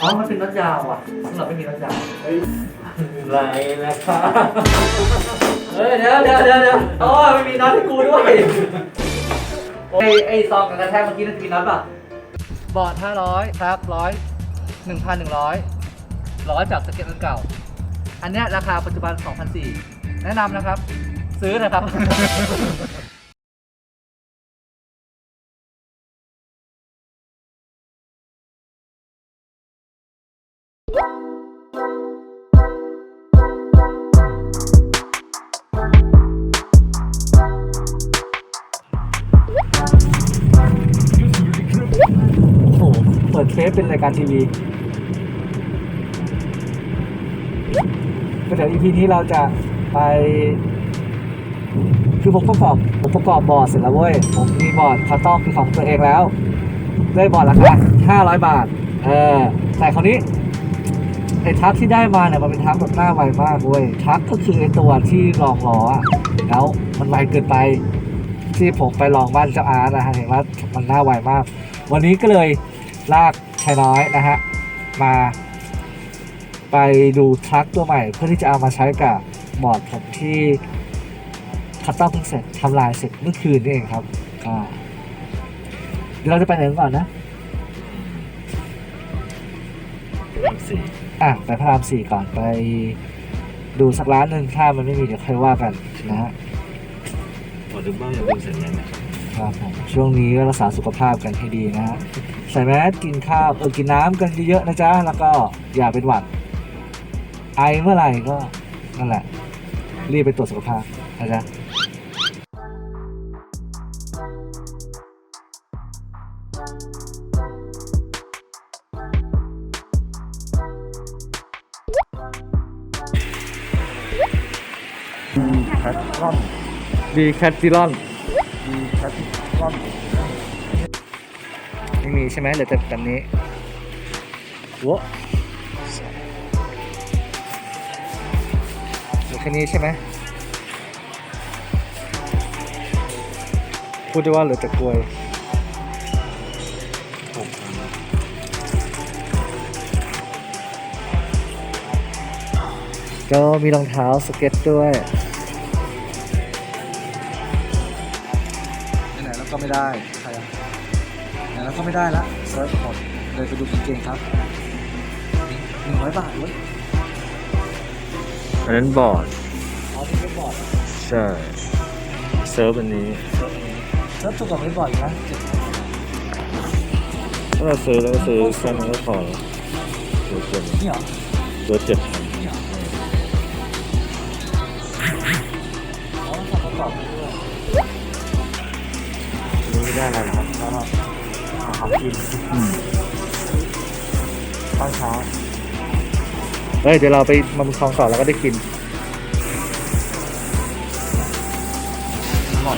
อ๋อ มันเป็นน็อตยาวอะสำหรับไม่มีน็อตยาวเฮ้ยไรนะครับเฮ้ยเดี๋ยวเดี๋ยวเดี๋ยวเดี๋ยวโอ้ยไม่มีน็อตให้กูด้วยไอ้ไอ้ซองกับกระแทกเมื่อกี้นั่นจะมีน็อตป่ะ บอร์ด500ครับร้อยหนึ่งพันหนึ่งร้อยร้อยจากสเก็ตอันเก่า อันเนี้ยราคาปัจจุบัน2,004แนะนำนะครับ ซื้อนะครับ โอ้โหเปิดเทปเป็นรายการทีวีก็เดี๋ยว EP นี้เราจะไป คือผมประกอบผมประกอบบอร์ดเสร็จแล้วเว้ย ผมมีบอร์ดคัสตอมเป็นของตัวเองแล้ว ได้บอร์ดราคา500 บาท เออแต่คราวนี้ ไอ้ทักที่ได้มาเนี่ยมันเป็นทักแบบหน้าไวมากเว้ยทักก็คือไอ้ตัวที่รองล้ออะแล้วมันไวเกินไป ที่ผมไปลองบ้านเจ้าอาร์ตนะฮะเห็นว่ามันน่าไวมาก วันนี้ก็เลยลากชายน้อยนะฮะมา ไปดูทรัคตัวใหม่ เพื่อที่จะเอามาใช้กับบอร์ดผมที่คัสตอมเพิ่งเสร็จทำลายเสร็จเมื่อคืนนี่เองครับอ่าเดี๋ยวเราจะไปไหนกันก่อนนะ สี่ อะไปพระรามสี่ก่อนไปดูสักร้านหนึ่งถ้ามันไม่มีเดี๋ยวค่อยว่ากันนะฮะพอดูบ้างยังดูเสร็จยังไงครับผมช่วงนี้ก็รักษาสุขภาพกันให้ดีนะฮะใส่แมสกินข้าวเออกินน้ำกันเยอะๆนะจ๊ะแล้วก็อย่าเป็นหวัด ไอเมื่อไหร่ก็นั่นแหละ รีบไปตรวจสุขภาพนะจ๊ะ ดีแคทติลอนดีแคทลอนไม่มีใช่ไหมเหลือแต่แบบนี้โว้เหลือแค่นี้ใช่ไหมพูดได้ว่าเหลือแต่กลวยหกพันก็มีรองเท้าสเก็ตด้วย ไหนๆแล้วก็ไม่ได้ใครอะไหนแล้วก็ไม่ได้ละเซิร์ชหมดเลยไปดูกางเกงครับหนึ่งร้อยบาทเว้ยอันนั้นบอร์ดอ๋อที่ไม่บอร์ดใช่เซิร์ฟอันนี้เซิร์ฟถูกกว่าไม่บอร์ดอีกนะเจ็ดถ้าเราซื้อแล้วก็ซื้อแค่นั้นก็พอแล้วตัวเจ็ดนี่เหรอตัวเจ็ดพัน ไม่ได้แล้วนะครับแล้วก็หาของกินอืมตอนเช้าเฮ้ยเดี๋ยวเราไปมาบุญคลองต่อแล้วก็ได้กินอร่อย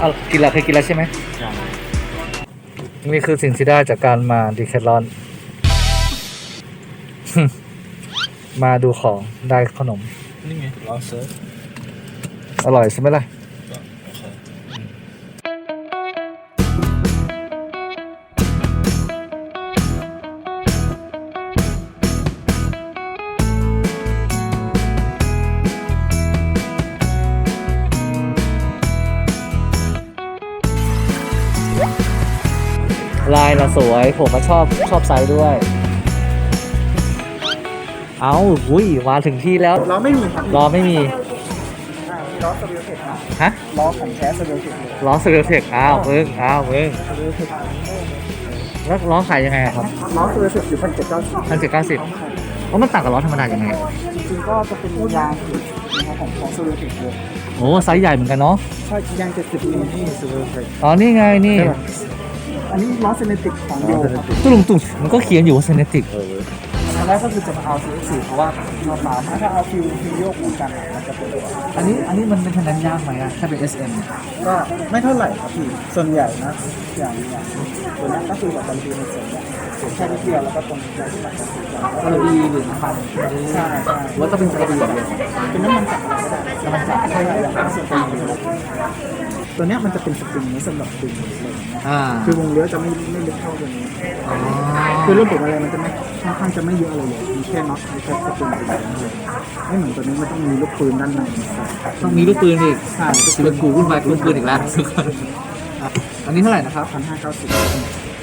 เอากินแล้วเคยกินแล้วใช่ไหมใช่นี่คือสิ่งที่ได้จากการมาดีแคทลอน มาดูของได้ขนม นี่ไงลองเซิร์ฟอร่อยใช่ไหมล่ะ สวย ผมมาชอบชอบไซส์ด้วย เอาหุยมาถึงที่แล้วล้อไม่มีครับรอไม่มีอ่ามีล้อสเวลเทคครับฮะล้อของแท้สเวลเทคเลยล้อสเวลเทคอ้าวมึงอ้าวมึงสเวลเทคแล้วล้อขายยังไงอะครับล้อสเวลเทคอยู่พันเจ็ดเก้าสิบพันเจ็ดเก้าสิบว่ามันต่างกับล้อธรรมดายังไงจริงๆก็จะเป็นยางผิดนะครับของของสเวลเทคเลยโอ้ไซส์ใหญ่เหมือนกันเนาะใช่ยางเจ็ดสิบมิลที่สเวลเทคอ๋อนี่ไงนี่ อันนี้ล้อเซเนติกของโยครับตุลุงตุงมันก็เขียนอยู่ว่าเซเนติกเออเว้ยอันแรกก็คือจะมาเอาซีสี่เพราะว่าเราสามถ้าเอาฟิวฟิวโยกเหมือนกันอะมันจะเป็นอันนี้อันนี้มันเป็นคะแนนยากไหมอะถ้าเป็น SM เนี่ยก็ไม่เท่าไหร่ครับพี่ส่วนใหญ่นะอย่างอย่างตัวนี้ก็คือแบบบันทีในส่วนใหญ่แค่นิดเดียวแล้วก็ตรงนี้ที่มันจะติดกันกระบี่หรือน้ำมันใช่ใช่หรือว่าต้องเป็นกระบี่อย่างเดียวเป็นน้ำมันจักรอะไรก็ได้น้ำมันจับใช่ครับอย่างส่วนตัวนี้ ตัวเนี้ยมันจะเป็นสปริงไว้สำหรับดึงอะไรอย่างเงี้ยอ่าคือวงเลี้ยวจะไม่ไม่ลึกเท่าตัวนี้ อ๋อคือระบบอะไรมันจะไม่ค่อนข้างจะไม่เยอะอะไรเลยมีแค่น็อตมีแค่สปริงตัวเดียวเลยไม่เหมือนตัวนี้มันต้องมีลูกปืนด้านในต้องมีลูกปืนอีกใช่สิเป็นกูวุ่นวายกับลูกปืนอีกแล้วทุกคนอะอันนี้เท่าไหร่นะครับ พันห้าเก้าสิบ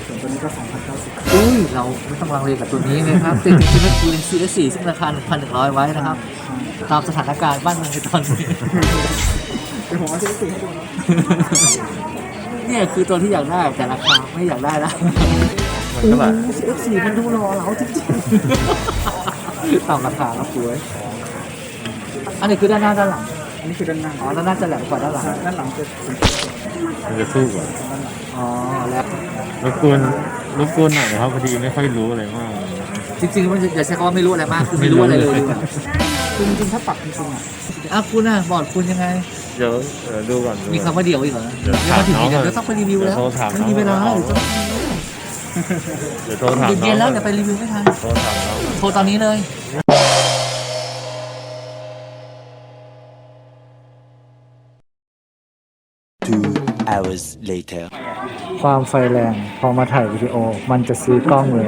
ส่วนตัวนี้ก็สองพันเก้าสิบอุ้ยเราไม่ต้องลังเลกับตัวนี้นะครับเป็นจริงๆเป็นกูเลนซีเอสี่ซึ่งราคา1,100 ไว้นะครับ ตามสถานการณ์บ้านเมืองในตอนนี้ เดี๋ยวผมเอาเช็คสีให้ดูนะเนี่ยคือตัวที่อยากได้แต่ราคาไม่อยากได้แล้วมันเท่าไหร่เอฟซีมันดูรอเราจริงตามราคาครับสวยอันนี้คือด้านหน้าด้านหลังๆอันนี้คือด้านหน้าอ๋อด้านหน้าจะแหลมกว่าด้านหลังด้านหลังจะเป็นมันจะสู้กว่าด้านหลังอ๋อแล้วรบกวนรบกวนหน่อยนะครับพอดีไม่ค่อยรู้อะไรมาก จริงๆมันอย่าใช้คำว่าไม่รู้อะไรมากคือไม่รู้อะไรเลยดีกว่าคือจริงๆถ้าปรับจริงๆอะอะคุณอะบอร์ดคุณยังไง เดี๋ยวเดี๋ยวดูก่อนดูมีก่อนคำว่าเดียวอีกเหรอเดี๋ยวเดี๋ยวมาถึงถามน้องเดี๋ยวก่อนต้องไปรีวิวแล้วเดี๋ยวโทรถามไม่มีเวลาน้องเดี๋ยวต้องเดี๋ยวโทรถามเย็นๆน้แล้อวงเดี๋ยวไปรีวิวไม่ทัน โทรถามน้อง โทรตอนนี้เลย Two hours later. ความไฟแรง พอมาถ่ายวิดีโอ มันจะซื้อกล้องเลย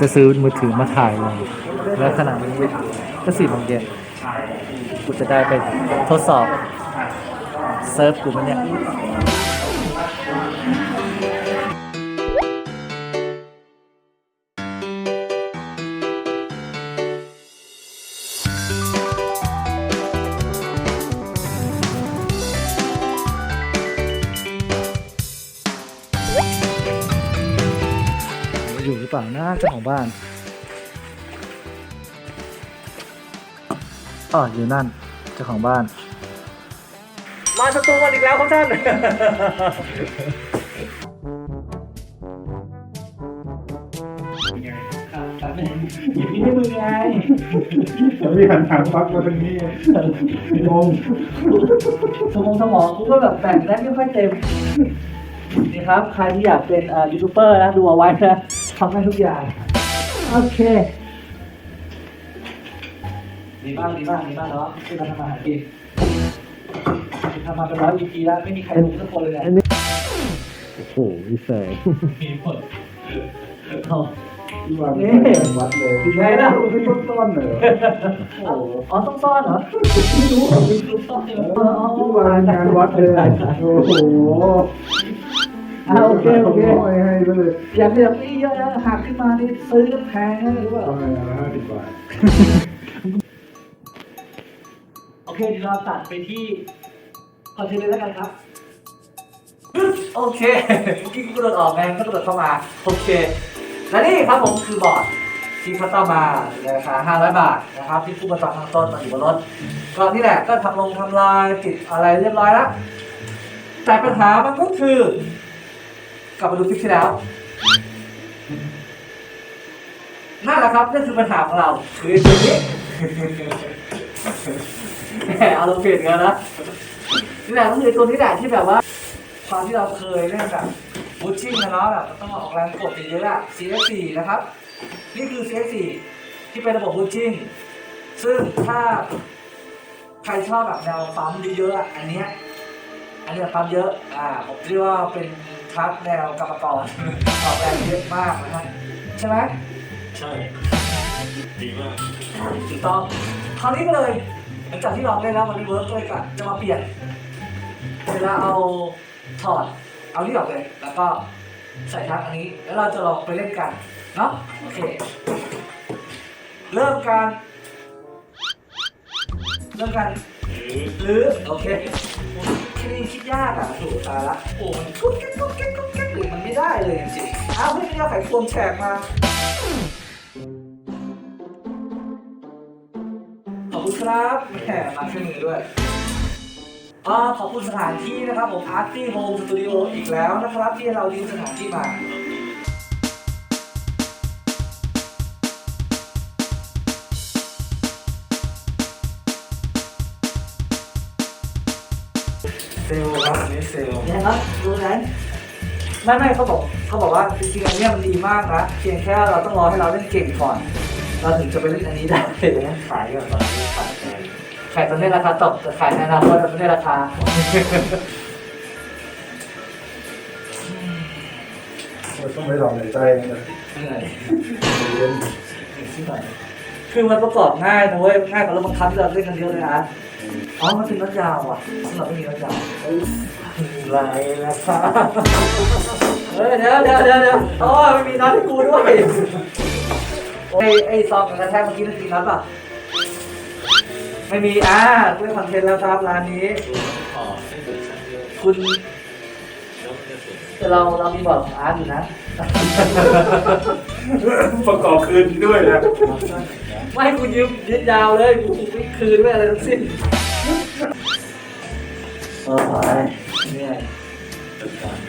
จะซื้อมือถือมาถ่ายเลย แล้วขณะนี้ก็สี่โมงเย็นกูจะได้ไปทดสอบเซิร์ฟกูมันเนี่ยอยู่หรือเปล่านะเจ้าของบ้านอ๋ออยู่นั่นเจ้าของบ้าน มาสตูกันอีกแล้วครับท่านอยู่ที่มือไงจะมีหันทางฟักมาทางนี้งงสมองสมองกูก็แบบแบ่งได้ไม่ค่อยเต็ม นี่ครับ ใครที่อยากเป็นอ่ายูทูบเบอร์นะดูเอาไว้นะทำให้ทุกอย่าง โอเค ดีมากดีมากดีมากเนาะที่เราทำมาหากิน ทำมาเป็นร้อย EP แล้วไม่มีใครรู้สักคนเลยเนี่ยโอ้โหพี่แสงมีหมดเอาที่วางนี่วัดเลยไงล่ะไม่ต้นต้นเลยอ๋ออ๋อต้องซ่อนเหรอไม่รู้เหรอไม่รู้ซ่อนเหรออ๋อที่วางงานวัดเลยโอ้โหอ่าโอเคโอเคให้ให้เลยอยากอยากนี่เยอะนะหักขึ้นมานี่ซื้อกันแพงนะหรือเปล่าเอาให้ละห้าสิบบาทโอเคเดี๋ยวเราตัดไปที่ คอเทนต์เลยแล้วกันครับโอเคเมื่อกี้กูกระโดดออกไงก็โดดเข้ามาโอเค และนี่ครับผมคือบอร์ดที่คัสตอมมาในราคา 500 บาทนะครับที่ผู้ประกอบทางต้นมาอยู่บนรถ ก็นี่แหละก็ทำลงทำลายติดอะไรเรียบร้อยแล้วแต่ปัญหามันก็คือกลับมาดูคลิปที่แล้วนั่นแหละครับนั่นคือปัญหาของเราคือตัวนี้แหมเอาลงเปลี่ยนกันนะ นี่แหละก็คือตัวนี้แหละที่แบบว่าความที่เราเคยเล่นแบบบูชชิ่งนะเนาะแบบต้องออกแรงกดเยอะๆอะ CS4 นะครับ นี่คือ CS4 ที่เป็นระบบบูชชิ่งซึ่งถ้าใครชอบแบบแนวปั๊มเยอะๆอะอันเนี้ยอันนี้แบบปั๊มเยอะ อ่า ผมเรียกว่าเป็นทักแนวกรรมกรออกแรงเยอะมากนะฮะใช่ไหมใช่ ดีมากถูกต้องคราวนี้ก็เลยหลังจากที่ลองเล่นแล้วมันไม่เวิร์กเลยกันจะมาเปลี่ยน เวลาเอาถอดเอาที่ออกเลย แล้วก็ใส่ทักอันนี้ แล้วเราจะลองไปเล่นกัน เนาะโอเค เริ่มการเริ่มกันหรือโอเคค่นี้คิดยากอะถูกตาละโอ้มันกุ๊กกิ๊กกุ๊กกิ๊กกุ๊กกิ๊กเลยมันไม่ได้เลยจริงๆอ้าวเพื่อนเอาไข่ควงแฉกมาขอบคุณครับแหมมาช่วยมือด้วย อ่าขอบคุณสถานที่นะครับผม Arty Home Studio อีกแล้วนะครับที่เราดีลสถานที่มาเซลล์ครับอันนี้เซลล์เนี่ยครับดูนั้นไม่ไม่เขาบอกเขาบอกว่าจริงๆอันเนี้ยมันดีมากนะเพียงแค่เราต้องรอให้เราเล่นเก่งก่อน เราถึงจะไปเล่นอันนี้ได้เลยนะขายก่อนตอนนี้ขายแพงขายตอนนี้ราคาตกแต่ขายในอนาคตจะได้ราคา ต้องไปลองในใจนะเหนื่อยเรียนคือมันประกอบง่ายนะเว้ยง่ายกว่ารถบังคับที่เราเล่นกันเยอะเลยนะอ๋อมันเป็นรถยาวอะสำหรับไม่มีรถยาวไรนะครับเฮ้ยเดี๋ยวเดี๋ยวเดี๋ยวเดี๋ยวอ๋อมันมีน้ำให้กูด้วยไอ้ไอ้ซองกระแทกเมื่อกี้นั่นมีน้ำป่ะ ไม่มีอ่าเรื่องคอนเทนต์แล้วครับร้านนี้ คุณแต่เราเรามีบอร์ดของอาร์ตอยู่นะ ประกอบคืนด้วยนะ ไม่ให้กูยืมยืดยาวเลยกูไม่คืนไม่อะไรทั้งสิ้นโอ้ยเนี่ย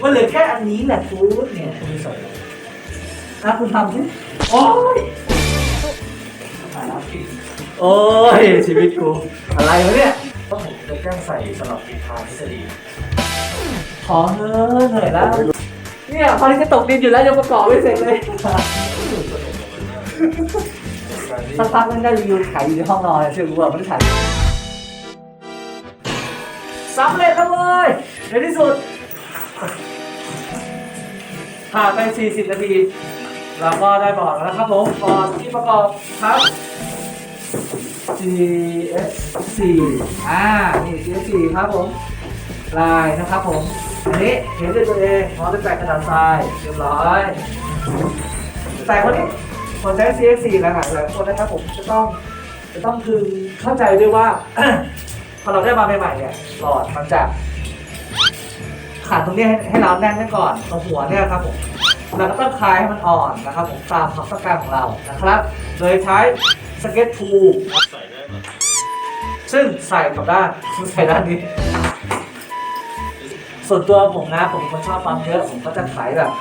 มันเหลือแค่อันนี้แหละกูเนี่ยนะคุณทำสิโอ้ย โอ้ยชีวิตกูอะไรวะเนี่ยต้องผมจะแกล้งใส่สลับปิดทางทฤษฎีขอเถอะเหนื่อยแล้ว เนี่ยพอที่จะตกดินอยู่แล้วยังประกอบไม่เสร็จเลยสักพักมันได้รีวิวขายอยู่ในห้องนอนเชื่อกูว่ามันขายสำเร็จแล้วเว้ยในที่สุดผ่านไป 40 นาทีเราก็ได้บอร์ดแล้วนะครับผมบอร์ดที่ประกอบครับ GS4 อ่า นี่ GS4 ครับผม ลายนะครับผม อันนี้เห็นด้วยตัวเองมอสแปะกระดาษทรายเรียบร้อย แต่คนนี้คนใช้ CX4 หลายหลายคนนะครับผมจะต้องจะต้องคือเข้าใจด้วยว่า พอเราได้มาใหม่ๆเนี่ยหลอดมันจะขาดตรงนี้ให้ให้เราแน่นไว้ก่อนตรงหัวเนี่ยครับผมเราก็ต้องคลายให้มันอ่อนนะครับผมตามความต้องการของเรานะครับโดยใช้ สเก็ตทูซึ่งใส่กับด้านใส่ด้านนี้ ส่วนตัวผมนะ ผมคนชอบปั๊มเยอะ ผมก็จะขายแบบ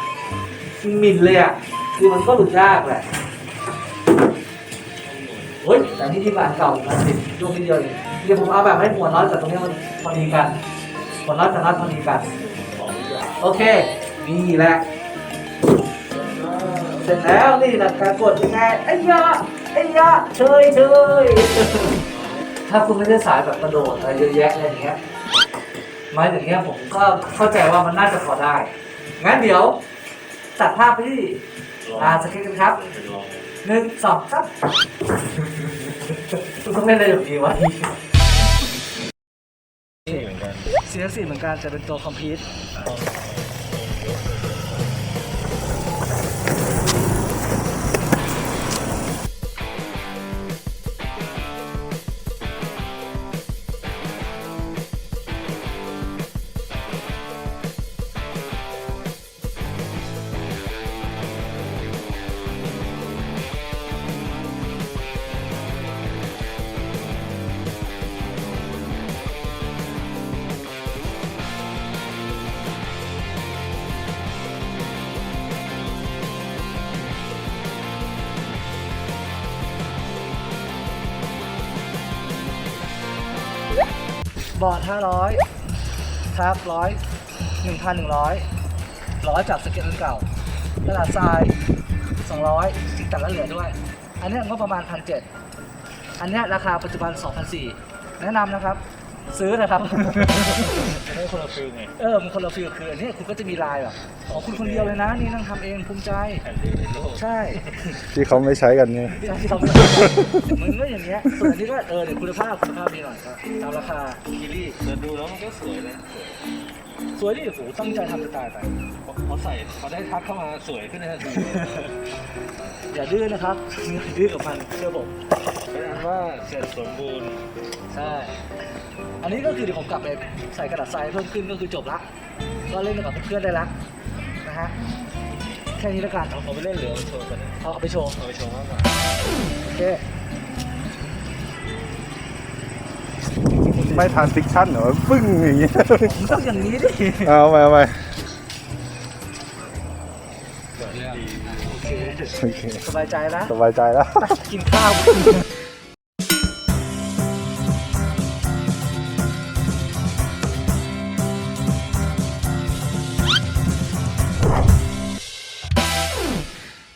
มินเลยอะ คือมันก็หลุดยากแหละโอ้ยแต่นี่ที่บ้านเก่านะสิลูกนิดเดียวเองเดี๋ยวผมเอาแบบให้หัวน็อตกับตรงนี้มันพอดีกันหัวน็อตกับน็อตพอดีกัน โอเค นี่แหละ เสร็จแล้วนี่แหละการกดยังไงไอ้ยา ไอ้ยาเชยเชยถ้าคุณไม่ได้สายแบบกระโดดอะไรเยอะแยะอะไรอย่างเงี้ยไม้อย่างเงี้ยผมก็เข้าใจว่ามันน่าจะพอได้ งั้นเดี๋ยวตัดภาพไปที่อาสเก็ตกันครับหนึ่งสองสามคุณต้องเล่นอะไรแบบนี้วะเสียสีเหมือนกันจะเป็นตัวคอมพิวต์ บอร์ด500ครับร้อยหนึ่งพันหนึ่งร้อยร้อยจากสเก็ตอันเก่ากระดาษทรายสองร้อยแต่ละเหลือด้วย อันเนี้ยงบประมาณพันเจ็ดอันเนี้ยราคาปัจจุบัน2,004แนะนำนะครับ ซื้อนะครับไม่คนละฟิลไงเออมันคนละฟีลคืออันนี้คุณก็จะมีลายแบบของคุณคนเดียวเลยนะ นี่นั่งทำเองภูมิใจ แผ่นดินในโลกใช่ที่เขาไม่ใช้กันไงที่ที่เราไม่มันก็อย่างเงี้ยส่วนอันนี้ก็เออเดี๋ยวคุณภาพคุณภาพดีหน่อยก็ตามราคาคิรี่แต่ดูแล้วมันก็สวยนะสวยสวยดิโหตั้งใจทำจะตายไป พอใส่พอได้ทักเข้ามาสวยขึ้นในทันทีอย่าดื้อนะครับอย่าดื้อกับมันเชื่อผมเป็นอันว่าเสร็จสมบูรณ์ ใช่ อันนี้ก็คือเดี๋ยวผมกลับไปใส่กระดาษทรายเพิ่มขึ้นก็คือจบละก็เล่นกับเพื่อนๆได้ละนะฮะแค่นี้ละกันเอาเขาไปเล่นเหลือโชว์กันนะเอาเอาไปโชว์เอาไปโชว์มากกว่าโอเคไม่ทานฟิกชั่นเหรอปึ้งอย่างเงี้ยผมต้องอย่างนี้ดิเอาไปเอาไปโอเคโอเคสบายใจนะสบายใจแล้วไปกินข้าว